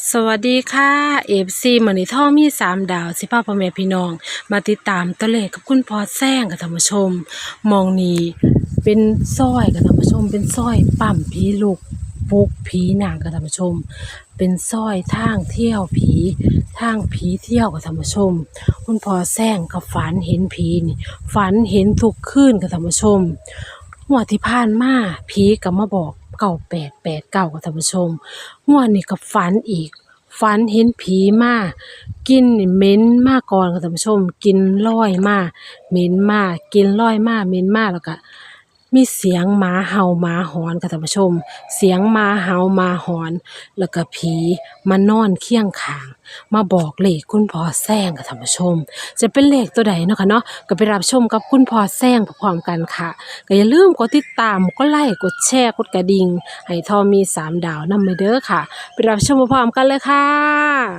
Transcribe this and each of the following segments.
สวัสดีค่ะเอฟซีมันนี่ท่อมีสามดาว สิพ่อพ่อแม่พี่น้อง มาติดตามตัวเลขกับคุณพอแซงกับท่านผู้ชม มองนี้เป็นสร้อยกับท่านผู้ชม เป็นสร้อยปั่มผีลูกปุกผีนางกับท่านผู้ชม เป็นสร้อยทางเที่ยวผีทางผีเที่ยวกับท่านผู้ชม คุณพอแซงกับฝันเห็นผีนี่ฝันเห็นทุกคืนกับท่านผู้ชมหัวที่ผ่านมาผีก็มาบอก เก่าแปดแปดเก่ากับท่านผู้ชมหัวดนี่ก็ฝันอีกฝันเห็นผีมากินเหม็นมาก่อนกับท่านผู้ชม กินลอยมาเหม็นมากินลอยมาเหม็นมาแล้วก็ มีเสียงหมาเห่าหมาหอนกับท่านผู้ชม เสียงหมาเห่าหมาหอน แล้วก็ผีมานอนเคียงข้าง มาบอกเลขคุณพ่อแซงกับท่านผู้ชม จะเป็นเลขตัวใดเนาะค่ะเนาะก็ไปรับชมกับคุณพ่อแซงพร้อมๆกันค่ะก็อย่าลืมกดติดตามกดไลค์กดแชร์กดกระดิ่งให้ทอมีสามดาวนำไปเด้อค่ะ ไปรับชมพร้อมๆกันเลยค่ะ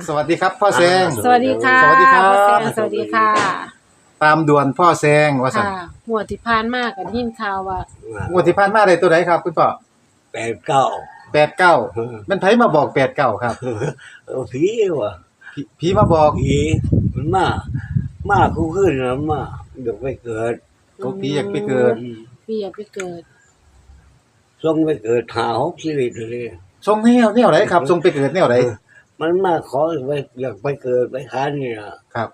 สวัสดีครับพ่อแซง สวัสดีค่ะสวัสดีครับ พ่อแซงสวัสดีค่ะ ตามด่วนพ่อแซงว่าสั่นค่ะหัวดที่ผ่านมากกับยินข่าวว่า งวดที่ผ่านมาได้ตัวไหนครับ คุณพ่อแปดเก้าแปดเก้าอืมมันไผมาบอกแปดเก้าครับเออผีว่ะผีผีมาบอกผีมันมา มาคู่ขึ้นนะมาเดี๋ยวไปเกิดตัวผีอยากไปเกิดอืมพี่อยากไปเกิด ส่งไปเกิดหาหกชีวิตเลย ทรงแนวแนวไหนครับทรงไปเกิดแนวไหนมันมาขอไปอยากไปเกิดไปค้านนี่นะครับ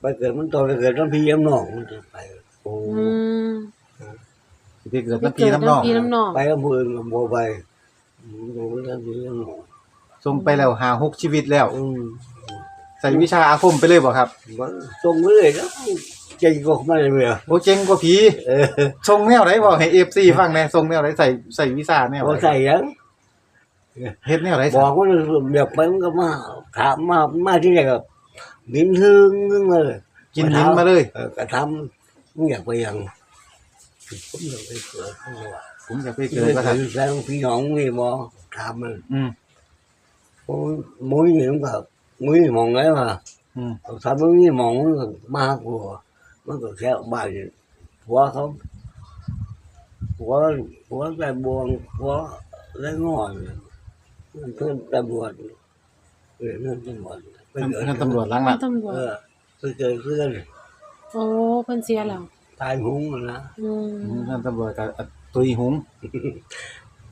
ไปเกิดมันตอนไปเกิดต้องพี่ยำหนองมันจะไปโอ้อืมไปเกิดไปน้ำพีเกิดน้ำนองน้ำพี่น้ำนองไปกับมือกับโมไปอืมดูแล้วพี่ยำหนองทรงไปแล้วหาหกชีวิตแล้ว อืมใส่วิชาอาคมไปเลยบ่ครับมันส่งไปเลยแล้วใจก็ไม่ได้เลยโอ้เจ๋งกว่าผีเออทรงแนวไหนบอกให้เอฟซีฟังแหน่ทรงแนวไหนใส่ใส่วิชาแนวพอไหนใส่ยังเฮ็ดแนวไหนบอกว่าเดี๋ยวไปมันก็มาถามมามาที่ไหนกับ นิ้นทึงนึงเลยกินหินมาเลยเออกระทำมึงอยากไปยังผมอยากไปเกิดผมว่าผมอยากไปเกิเกิดดก็ว่าครับทำแล้วพี่น้องมีมอทำมันอืมผมมุ้ยนี่มันก็มุ้ยมองไงมาอืมทำมันนี่มองมันก็มากกว่ามันก็แค่บ้านหัว เขาหัวหัวแต่บวงหัวและงอนมันเพิ่มตำรวจเออนั่นตำรวจไปเกิดนั่นตำรวจล้างละตำรวจเออไปเกิดเพื่อนโอ้เพิ่นเสียแล้วตายหุงอะนะอืมนั่นตำรวจกับตุยหุง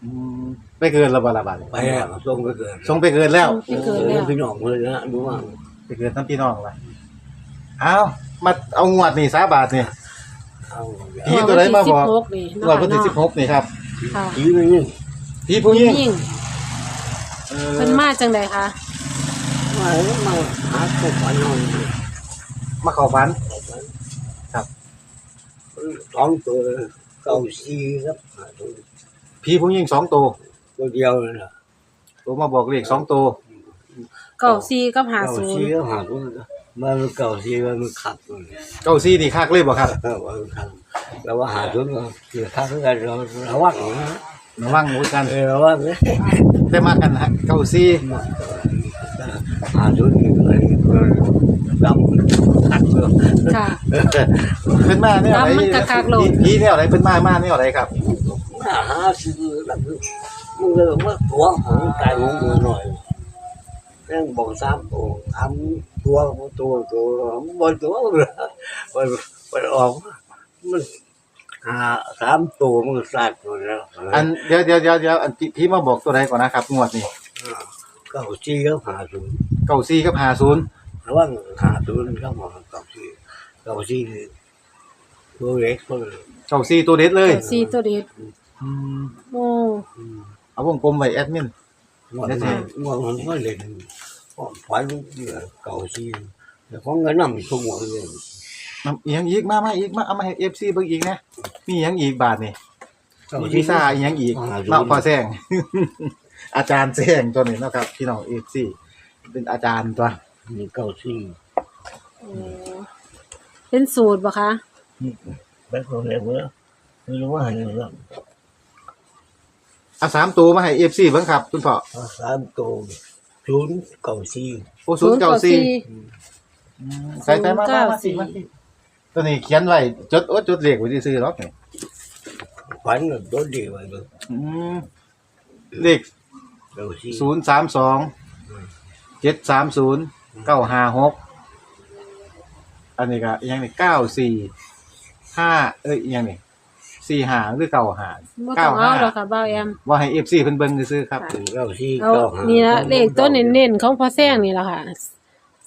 อืมไปเกินระบาดระบาดไปอะส่งไปเกิดทรงไปเกินแล้วไปเกิดแล้วพี่น้องเลยนะดูว่าไปเกินทั้งพี่น้องละเอามาเอางวดนี่สาบาทนี่ เอาผีตัวไหนมาบอก วันที่16นี่งวดวันที่สิบหกนี่ครับค่ะผีไม่ยิ่งผีผู้หญิงยิ่งเออเพิ่นมาจังไดคะ มามาหาตัวฝันนอนมาเข้าฝัน ครับ สองตัวเก้าสี่ครับหาตัวผีผู้หญิงสองตัวตัวเดียวเลยนะตัวมาบอกเลขสองตัวเก้าสี่กับห้าเก้าศูนสี่ย์ก็หาตัวมันเก้าสี่มันขับเลยเก้าซี่นี่คักเลยบ่ครับเออมันขับแล้วว่าหาตัวก็คือข้างกันเราระวังนะระวังหมูกันเออระวังเลย ได้มากกันฮะเก้าซี่ หาตัวนี้เลยดำขัดเลยค่ะเพิ่นมาเนี่ยอะไรดำมันคักๆโลดผีผีเนี่ยอะไรเพิ่นมามาเนี่ยอะไรครับ มาหาซื้อแล้วมึงเลยว่าตัวของตายของมือหน่อยแม่งบอกซ้ำโอ้ทำตัวตัวตัวบนตัวเลยมันมันออกมันหาสามตัวมันก็สัตว์หมดแล้วอันเดี๋ยวเดี๋ยวเดี๋ยวเดี๋ยวอันผีผีมาบอกตัวใดก่อนนะครับงวดนี่เก้าชี้ก็หาศูนย์เก้าซี่กับห้าศูนย์ระว่างหาศูนย์ก็มาเก้าชี้เก้าชี้ตัวเล็กก็เลยเก้าซี่ตัวเด็ดเลยเก้าสี่ตัวเด็ดอืมโอ้เอาวงกลมไว้แอดมินงวดมันงวดมันก็เล่นฝันเก้าชี้แต่ของเงินนำทุ่งหมดเลยน้ำอีหยังอีกมามาอีกมาเอามาให้ FC เบิ่งอีกนะมีอีหยังอีกบาทนี่มีวีซ่าอีหยังอีกเนาะพอแซง อาจารย์แซงตัวนี้เนาะครับ พี่น้อง FC เป็นอาจารย์ตัวมีเก้าชี้โอ้เป็นสูตรบ่คะแม่คนเล็กเมื่อไม่รู้ว่าอะไรหรอกเอาสามตัวมาให้ FC เบิ่งครับ คุณพ่อสามตัวศูนย์เก้าชี้โอ้ศูนย์เก้าสี่ใส่ใส่มามามาสิ094มาสิตัวนี้เขียนไว้จดโอ้จดเลขไว้ซื่อๆหรอกนี่ฝันตัวเดียวเลยอืมเลข เก้าชี้ศูนย์สามสองเจ็ดสามศูนย์เก้าห้าหกอันนี้ก็อิหยังนี่เก้าสี่ห้าเอ้ยอิหยังนี่สี่ห้าหรือเก้าห้าบ่ต้เก้าองเอาห้าหรอกค่ะบ่าวแอม ว่าให้เอฟซีเพิ่นเบิ่งซื้อๆครับค่ะเก้าสี่เอาเก้าห้านี่ละเลขตัวเน้นๆของพ่อแซงนี่ล่ะค่ะ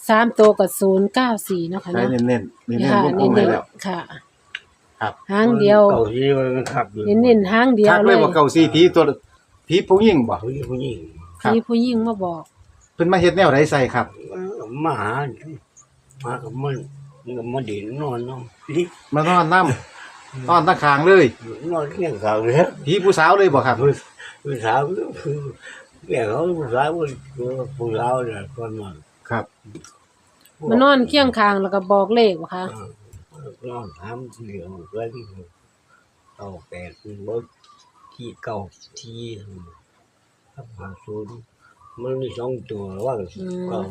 สามตัวกับศูนย์เก้าสี่เนาะค่ะใช้เนาะเน้นๆเน้นค่ะๆวงกลเน้มให้นแล้ว ๆค่ะครับ หางเดียว เก้าสี่มันขับอยู่เน้นๆหางเดียวทักเลเลยยว่าเก่าซีผีตัว ผีผู้หญิงบ่ผู้หญิงผู้หญิงครับมีผู้หญิงมาบอก เพิ่นมาเฮ็ดแนวใดใส่ครับ มาหามากับมันมันก็มาดินนอนเนาะนี่มานอนนํนอนตะคางเลย นอนเที่ยงคืนเลยผีผู้สาวเลยบ่ครับ ผู้ผู้สาวคือแก่เขาผู้สาวผู้ผู้สาวเนี่ยคนมาครับมานอนเคียงคางแล้วก็บอกเลขบ่คะนอนถามเหลืองเพื่อนเก้าแปดรถ ที่เก้าที่ครับหาศูนย์มันมีสองตัวว่าเก้า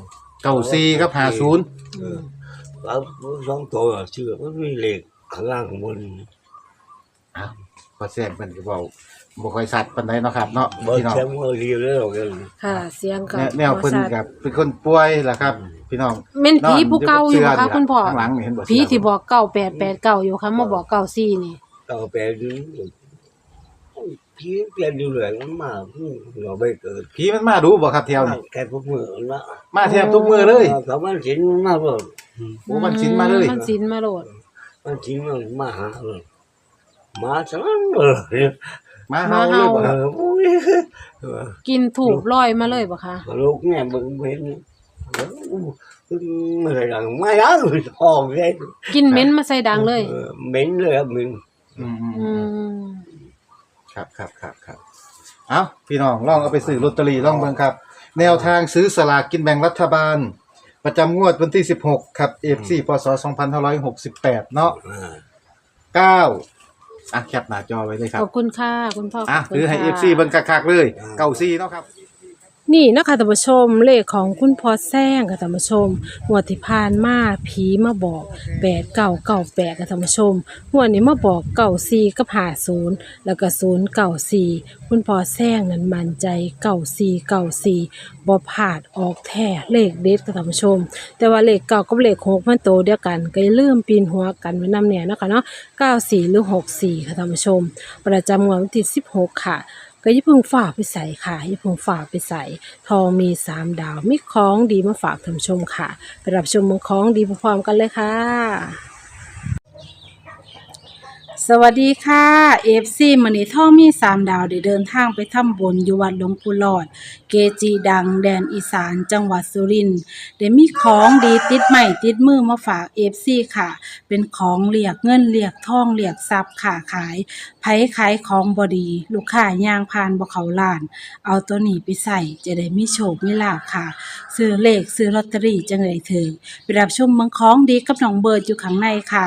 เก่าซีกับ50เออแล้วสองตัวชื่อมันมีเหล็กข้างล่างข้างบนอ้าวพอแซงเพิ่นก็เว้าบ่ค่อยชัดปานใดเนาะครับเนาะบนพี่น้อง แชมป์เออเรียวแล้วกัน ค่ะ เสียงก็แนวแนวเพิ่นบ่ชัดกับเป็นคนป่วยล่ะครับ พี่น้องแม่นผีผู้เก่าอยู่บ่คะคุณพ่อข้างหลังนี่เห็นบ่ผีที่บอกเก้าแปดแปดเก้าอยู่ค่ะมาบอกเก้าสี่นี่เก้าแปดนี่ พี่เปลี่ยนอยู่เลยมันมาเราไม่เกิดผีมันมาดูบ่ครับแถวนี้แค่พวกมือนะมาแทบทุกมื้อเลยเขามันสินมาบ่โอ้มันสินมาเลยมันสินมาโลดมันสินมันมาหาเลยมาฉะนั้นเลยมาเฮาเลยบ่เอครับอโอ้ยเออกินถูกลอยมาเลยบ่คะลูกเนี่ยมึงเห็นไม่ได้ดังไม่ได้เลยออกเลยกินเหม็นมาใส่ดังเลยออเหม็นเลยครับมึง อืมอืม ครับครับครับครับเอ้าพี่น้องลองเอาไปซื้อลอตเตอรี่ลองเบิ่งครับ แนวทางซื้อสลากกินแบ่งรัฐบาล ประจำงวดวันที่ 16 ครับ FC พศ2568 เนาะอ่า9อะแคปหน้าจอไว้เลยครัขบ อบคุณค่ะ คุณพ่ออะขบคุณคือให้ ค่ะ FC เบิ่งคักๆเลย เก้าซี่เนาะครับ นี่นะคะท่านผู้ชมเลขของคุณพอแซงค่ะท่านผู้ชมงวดที่ผ่านมาผีมาบอกแปดเก่าเก่าแปดค่ะท่านผู้ชมงวดนี้มาบอกเก่าสี่กับหาศูนย์แล้วก็ศูนย์เก่าสี่ คุณพอแซงนั้นมั่นใจเก่าสี่เก่าสี่บ่พลาดออกแท้เลขเด็ดค่ะท่านผู้ชม แต่ว่าเลขเก่ากับเลขหกมันโตเดียวกันก็อย่าลืมปีนหัวกันไว้นำแน่นะคะเนาะเก้าสี่หรือหกสี่ค่ะท่านผู้ชม ประจำงวดวันที่สิบหกค่ะก็อย่พิ่งฝากไปใส่ค่ะอย่พิ่งฝากไปใส่ ทองมีสามดาวมีของดีมาฝากท่านผู้ชมค่ะ ไปรับชมเมืองของดีพร้อมกันเลยค่ะ สวัสดีค่ะเอฟซีมันนี่ท่องมีสามดาวได้เดินทางไปทำบุญอยู่วัดหลวงปู่หลอด เกจีดังแดนอีสานจังหวัดสุรินทร์ได้มีของดีติดใหม่ติดมือมาฝากเอฟซีค่ะ เป็นของเรียกเงินเรียกทองเรียกทรัพย์ค่ะขายไผขายของบอดี ลูกค้าย่างพานบ่เขาลาน เอาตัวนี้ไปใส่จะได้มีโชคมีลาภค่ะ ซื้อเลขซื้อลอตเตอรี่จังเลยถึงไปรับชมเมืองของดีกับน้องเบิร์ดอยู่ข้างในค่ะ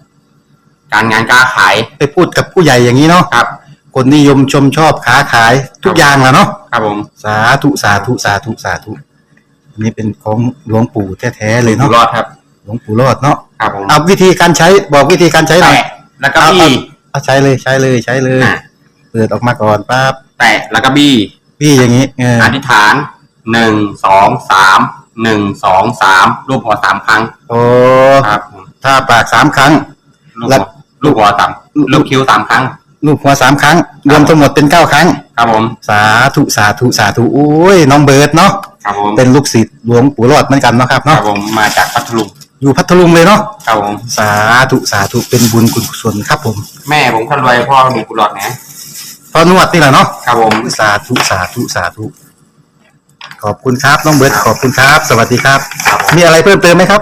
การงานการขายไปพูดกับผู้ใหญ่อย่างนี้เนาะครับ คนนิยมชมชอบค้าขายทุกอย่างแหละเนาะครับผมสาธุสาธุสาธุสาธุอันนี้เป็นของหลวงปู่แท้ๆเลยอยู่เนาะรอดครับ หลวงปู่รอดเนาะครับผมเอาวิธีการใช้บอกวิธีการใช้หน่อยแตะแล้วก็บี้ เอาใช้เลยใช้เลยใช้เลยอะ เปิดออกมาก่อนปั๊บแตะแล้วก็บี้พี่อย่างนี้เอออธิษฐานหนึ่งสองสามหนึ่งสองสามรูปหัวสามครั้งโอ้ครับผมถ้าปากสามครั้งลูกแล้หัวว ลูกหัวสามลูกคิ้วสามครั้ง ลูกหัวสามครั้ง รวมทั้งหมดเป็นเก้าครั้ง ครับผม สาธุสาธุสาธุโอ้ยน้องเบิร์ดเนาะครับผมเป็นลูกศิษย์หลวงปู่รอดเหมือนกันเนาะครับครัเนาะบผมมาจากพัทลุงอยู่พัทลุงเลยเนาะครับผม สาธุสาธุเป็นบุญกุศลครับผมแม่ผมคนรวยพ่อมีกุหลาบนะพอนวดนี่แหละเนาะครับผม สาธุสาธุสาธุขอบคุณครับน้องเบิร์ดขอบคุณครับ สวัสดีครับ ครับผม มีอะไรเพิ่มเติมไหมครับ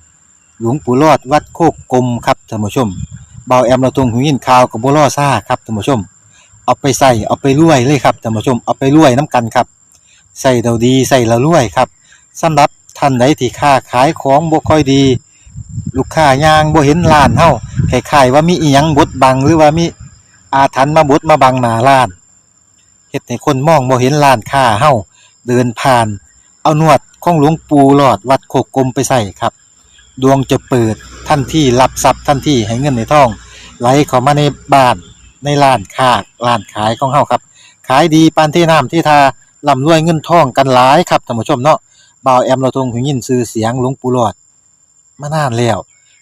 หลวงปู่รอดวัดโคกกลมครับท่านผู้ชมเบาแอมเราตรงหูยินข่าวกับบัวล่อซ่าครับท่านผู้ชม เอาไปใส่เอาไปรวยเลยครับท่านผู้ชมเอาไปรวยน้ำกันครับใส่เราดีใส่เรารวยครับสำหรับท่านใดที่ค้าขายของบ่ค่อยดี ลูกค้ายางบ่เห็นร้านเฮาคล้ายๆว่ามีอีหยังบดบังหรือว่ามีอาถรรพ์มาบดมาบังหน้าร้านเฮ็ดให้คนมองบ่เห็นร้านค้าเฮาเดินผ่าน เอานวดของหลวงปู่หลอดวัดโคกกลมไปใส่ครับ ดวงจะเปิดทันที่รับทรัพย์ทันที่ให้เงินในทอง ไหลเข้ามาในบ้านในร้านค้าร้านขายของเฮาครับ ขายดีปานที่น้ำที่ทาร่ำรวยเงินทองกันหลายครับท่านผู้ชมเนาะบ่าวแอมเราทงหูยินชื่อเสียงหลวงปู่หลอดมานานแล้ว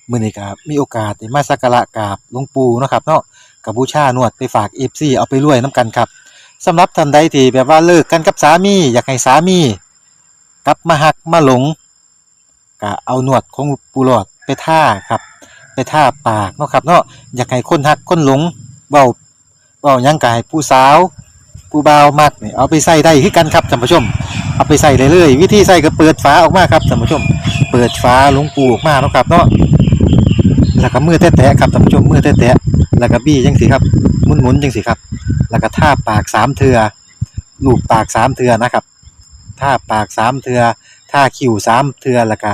มื้อนี้ก็มีโอกาสได้มาสักการะกราบหลวงปู่เนาะครับเนาะกับบูชานวดไปฝาก FC เอาไปรวยนํกันครับสำหรับท่านใดที่แบบว่าเลิกกันกับสามี อยากให้สามี กลับมาหักมาหลง ก็เอาหนวดของปูหลอดไปท่าครับไปท่าปากเนาะครับเนาะอยากให้คนหักคนหลงเบาเบายังกายผู้สาวผู้บ่าวมักเนี่ยเอาไปใส่ได้คือกันครับท่านผู้ชม เอาไปใส่เลยเลยวิธีใส่ก็เปิดฝาออกมาครับท่านผู้ชม เปิดฝาหลวงปูออกมาเนาะครับเนาะแล้วก็มือแตะๆครับท่านผู้ชมมือแตะๆแล้วก็บี้จังสิครับหมุนๆจังสิครับ แล้วก็ท่าปากสามเทือลูบปากสามเทือนะครับท่าปากสามเทือท่าคิ้วสามเทือแล้วก็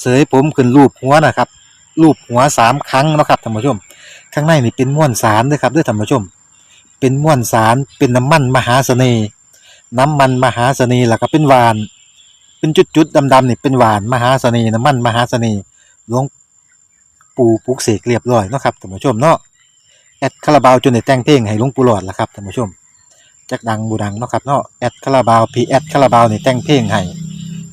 เสยผมขึ้นรูปหัวนะครับรูปหัวสามครั้งนะครับท่านผู้ชม ข้างในนี่เป็นม้วนสารด้วยครับด้วยท่านผู้ชม เป็นม้วนสารเป็นน้ำมันมหาเสน่ห์น้ำมันมหาเสน่ห์แล้วก็เป็นหวาน เป็นจุดๆดำๆนี่เป็นหวานมหาเสน่ห์น้ำมันมหาเสน่ห์หลวงปู่ปุกเสกเรียบร้อยนะครับท่านผู้ชมเนาะแอดคาราบาวจนได้แต่งเพลงให้หลวงปู่หลอดล่ะครับท่านผู้ชมจักดังบูดังเนาะครับเนาะแอดคาราบาวพีแอดคาราบาวนี่แต่งเพลงให้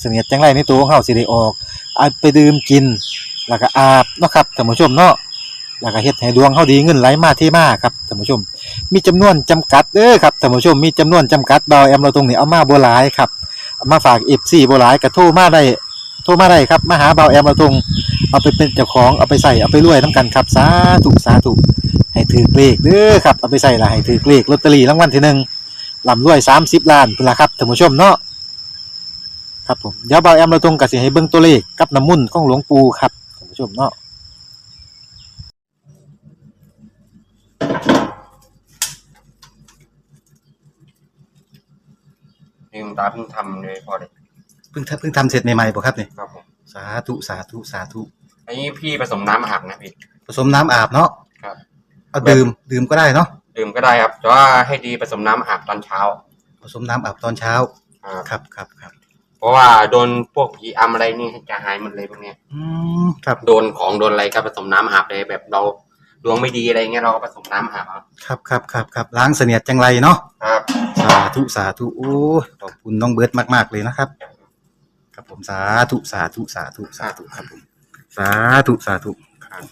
เสนียดจังไรในตัวของเฮาสิได้ออกเอาไปดื่มกิน แล้วก็อาบเนาะครับท่านผู้ชมเนาะแล้วก็เฮ็ดให้ดวงเฮาดีเงินไหลมาเทมาครับท่านผู้ชม มีจำนวนจำกัดเด้อครับท่านผู้ชมมีจำนวนจำกัดเบาแอมเราตรงนี้เอามาบ่หลายครับเอามาฝาก FC บ่หลายก็โทรมาได้โทรมาได้ครับมาหาเบาแอมเราตรงเอาไปเป็นเจ้าของเอาไปใส่เอาไปรวยนํกันครับสาธุสาธุให้ถือเลขเด้อครับเอาไปใส่ละให้ถือเลขลอตเตอรี่รางวัลที่หนึ่งลำรวยสามสิบล้านเป็นละครับท่านผู้ชมเนาะ ครับผมเดี๋ยวเบาแอมเราตรงกับสิให้เบิ่งตัวเลขกับน้ำมุ่นต์ของหลวงปู่ครับท่านผู้ชมเนาะนี่คุณตาเพิ่งทำเลยพอเลยเพิ่งทำเพิ่งทำเสร็จใหม่ๆป่ะครับเนี่ยครับผมสาธุสาธุสาธุอันนี้พี่ผสมน้ำอาบนะพี่ ผสมน้ำอาบเนาะครับ เอาดื่มดื่มก็ได้เนาะดื่มก็ได้ครับแต่ว่าให้ดีผสมน้ำอาบตอนเช้าผสมน้ำอาบตอนเช้าครับครับครับครับเพ ราะว่าโดนพวกผีอำอะไรนี่จะหายหมดเลยพวกเนี้ยอืมครับโดนของโดนอะไรก็ผสมน้ำอาบเลยแบบเราดวงไม่ดีอะไรเงี้ยเราก็ผสมน้ำอาบเอาครับครับครับครับล้างเสนียดจังไรเนาะครับ สาธุสาธุโอ้ยขอบคุณน้องเบิร์ตมาก ๆ เลยนะครับ ครับผมสาธุสาธุสาธุสาธุครับผมสาธุสาธุครับ